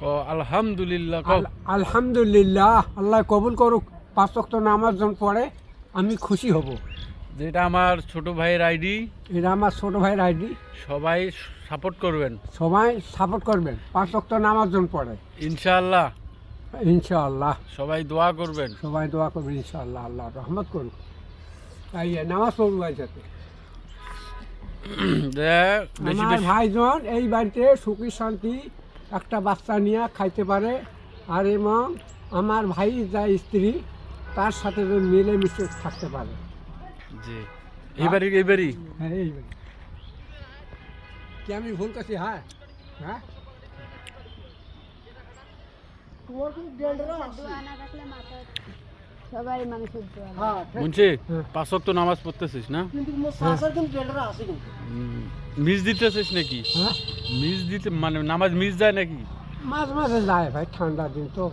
ক আলহামদুলিল্লাহ আলহামদুলিল্লাহ আল্লাহ কবুল করুক পাঁচ ওয়াক্ত নামাজ যখন পড়ে আমি খুশি হব। যেটা আমার ছোট ভাইয়ের আইডি এটা আমার ছোট ভাইয়ের আইডি সবাই সাপোর্ট করবেন। সবাই সাপোর্ট করবেন পাঁচ ওয়াক্ত নামাজ যখন পড়ে। ইনশাআল্লাহ। ইনশাআল্লাহ। সবাই দোয়া করবেন। সবাই দোয়া করবেন ইনশাআল্লাহ আল্লাহ রহমত করুক। তাই নামাজ পড়ব ভাই সাথে। যে বেশি আমার ভাইজন এই বাড়িতে সুখী শান্তি একটা বাচ্চা নিয়ে খাইতে পারে। আর এবং আমার ভাই যা স্ত্রী তার সাথে যেন মিলে মিশে থাকতে পারে। জি। এইবারই এইবারই? হ্যাঁ কি আমি ভুল করছি? হ্যাঁ হ্যাঁ। হ্যাঁ হ্যাঁ। পাঁচ ওয়াক্ত নামাজ পড়তেছিস না? মিস দিতেছিস নাকি? হ্যাঁ। মিস দিতে মানে নামাজ মিস যায় নাকি? মাঝে মাঝে যায় ভাই ঠান্ডা দিন তো